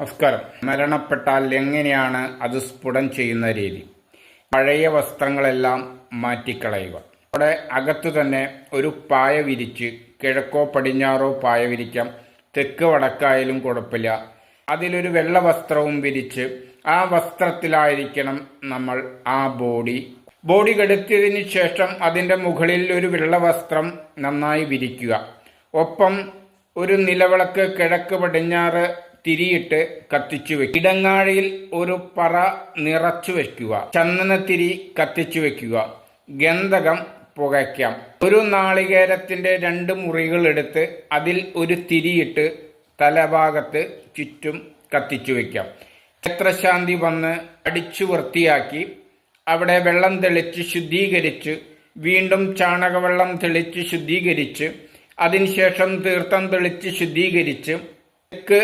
നമസ്കാരം. മരണപ്പെട്ടാൽ എങ്ങനെയാണ് അത് സ്ഫുടം ചെയ്യുന്ന രീതി? പഴയ വസ്ത്രങ്ങളെല്ലാം മാറ്റിക്കളയുക. അവിടെ അകത്തു തന്നെ ഒരു പായ വിരിച്ച് കിഴക്കോ പടിഞ്ഞാറോ പായ വിരിക്കാം. തെക്ക് വടക്കായാലും കുഴപ്പമില്ല. അതിലൊരു വെള്ള വസ്ത്രവും വിരിച്ച് ആ വസ്ത്രത്തിലായിരിക്കണം നമ്മൾ ആ ബോഡി. ബോഡി കെടുത്തിയതിനു ശേഷം അതിന്റെ മുകളിൽ ഒരു വെള്ള വസ്ത്രം നന്നായി വിരിക്കുക. ഒപ്പം ഒരു നിലവിളക്ക് കിഴക്ക് പടിഞ്ഞാറ് തിരിയിട്ട് കത്തിച്ചു വെക്കുക ഇടങ്ങാഴിയിൽ ഒരു പറ നിറച്ചു വെക്കുക ചന്ദനത്തിരി കത്തിച്ചു വെക്കുക ഗന്ധകം പുകയ്ക്കാം. ഒരു നാളികേരത്തിന്റെ രണ്ട് മുറികൾ എടുത്ത് അതിൽ ഒരു തിരിയിട്ട് തലഭാഗത്ത് ചുറ്റും കത്തിച്ചു വെക്കാം ക്ഷേത്രശാന്തി വന്ന് അടിച്ചു വൃത്തിയാക്കി അവിടെ വെള്ളം തെളിച്ച് ശുദ്ധീകരിച്ച് വീണ്ടും ചാണകവെള്ളം തെളിച്ച് ശുദ്ധീകരിച്ച് അതിനുശേഷം തീർത്ഥം തെളിച്ച് ശുദ്ധീകരിച്ച് തെക്ക്